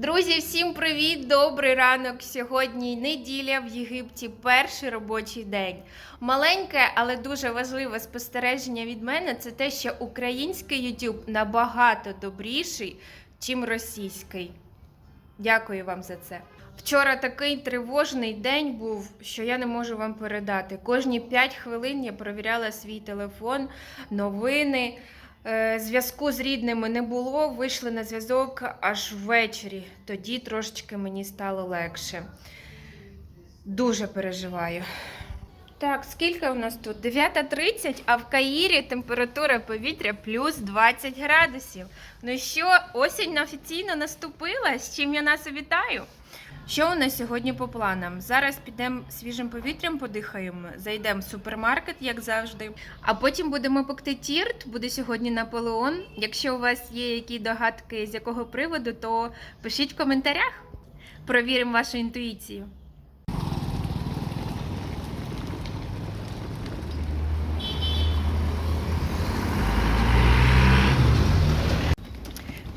Друзі, всім привіт! Добрий ранок! Сьогодні неділя в Єгипті, перший робочий день. Маленьке, але дуже важливе спостереження від мене це те, що український YouTube набагато добріший, чим російський. Дякую вам за це. Вчора такий тривожний день був, що я не можу вам передати. Кожні 5 хвилин я перевіряла свій телефон, новини. Е, Зв'язку з рідними не було, вийшли на зв'язок аж ввечері. Тоді трошечки мені стало легше. Дуже переживаю. Так, скільки у нас тут? 9.30, а в Каїрі температура повітря плюс 20 градусів. Ну що, осінь офіційно наступила, з чим я нас вітаю. Що у нас сьогодні по планам? Зараз підемо свіжим повітрям, подихаємо, зайдемо в супермаркет, як завжди. А потім будемо пекти тірт. Буде сьогодні Наполеон. Якщо у вас є які догадки, з якого приводу, то пишіть в коментарях. Провіримо вашу інтуїцію.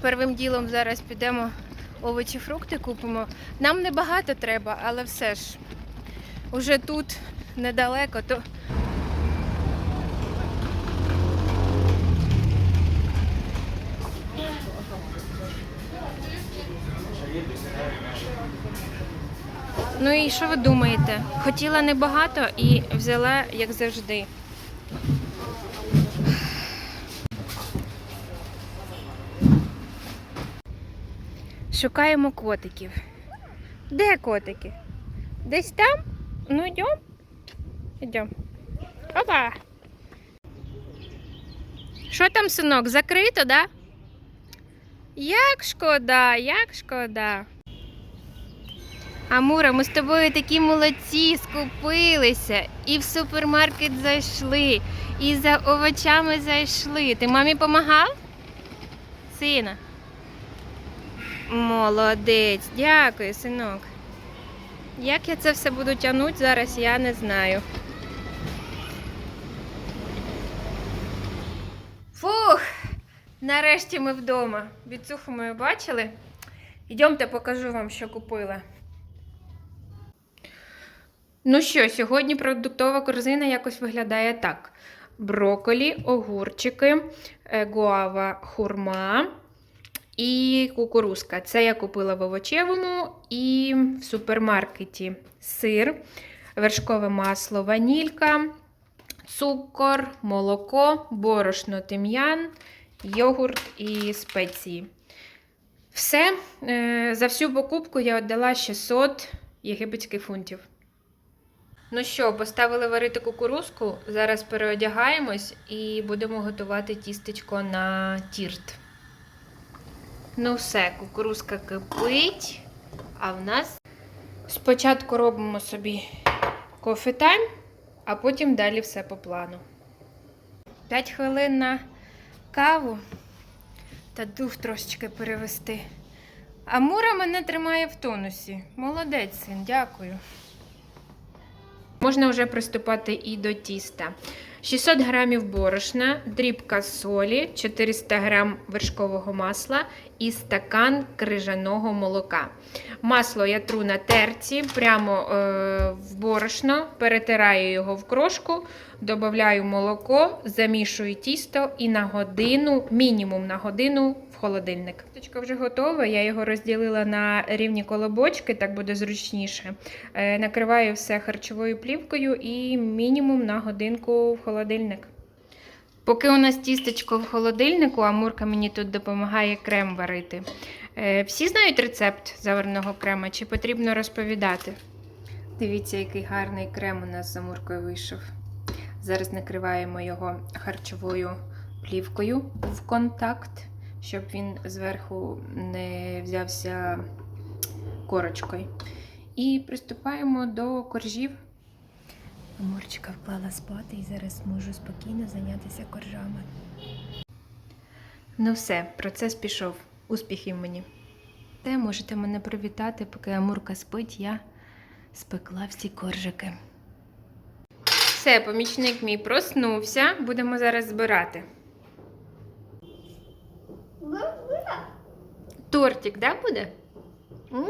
Первим ділом зараз підемо овочі, фрукти купимо. Нам небагато треба, але все ж уже тут недалеко, то. Ну і що ви думаєте? Хотіла небагато і взяла, як завжди. Шукаємо котиків. Де котики? Десь там? Ну йдем. Йдем. Опа. Що там, синок, закрито, да? Як шкода, як шкода. Амура, ми з тобою такі молодці, скупилися. І в супермаркет зайшли, і за овочами зайшли. Ти мамі помагав? Сина. Молодець, дякую, синок. Як я це все буду тягнути зараз, я не знаю. Фух! Нарешті ми вдома. Біцуху мою бачили. Йдемте, покажу вам, що купила. Ну що, сьогодні продуктова корзина якось виглядає так: броколі, огурчики, е, гуава, хурма і кукурузка. Це я купила в овочевому і в супермаркеті сир, вершкове масло, ванілька, цукор, молоко, борошно, тим'ян, йогурт і спеції. Все, е, за всю покупку я віддала 600 єгипетських фунтів. Ну що, поставили варити кукурузку, зараз переодягаємось і будемо готувати тістечко на тірт. Ну все, кукурузка кипить, а в нас спочатку робимо собі кофе тайм, а потім далі все по плану. 5 хвилин на каву та дух трошечки перевести. А Мура мене тримає в тонусі. Молодець, син, дякую. Можна вже приступати і до тіста. 600 грамів борошна, дрібка солі, 400 грам вершкового масла і стакан крижаного молока. Масло я тру на терці, прямо е, в борошно, перетираю його в крошку, додаю молоко, замішую тісто і на годину, мінімум на годину холодильник. Тістечко вже готове, я його розділила на рівні колобочки, так буде зручніше. Е, накриваю все харчовою плівкою і мінімум на годинку в холодильник. Поки у нас тістечко в холодильнику, Амурка мені тут допомагає крем варити. Е, всі знають рецепт завареного крема, чи потрібно розповідати? Дивіться, який гарний крем у нас з Амуркою вийшов. Зараз накриваємо його харчовою плівкою в контакт, щоб він зверху не взявся корочкою. І приступаємо до коржів. Амурчика вклала спати і зараз можу спокійно зайнятися коржами. Ну все, процес пішов. Успіхів мені. Те можете мене привітати, поки Амурка спить, я спекла всі коржики. Все, помічник мій проснувся. Будемо зараз збирати. Тортик, да, буде? М.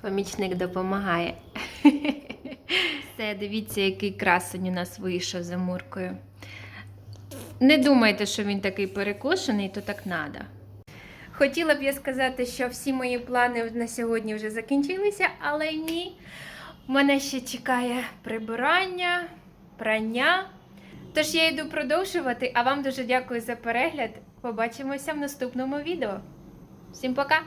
Помічник допомагає. Все, дивіться, який красень у нас вийшов за Муркою. Не думайте, що він такий перекошений, то так надо. Хотіла б я сказати, що всі мої плани на сьогодні вже закінчилися, але ні. Мене ще чекає прибирання, прання. Тож я йду продовжувати, а вам дуже дякую за перегляд. Побачимося в наступному відео. Всім пока!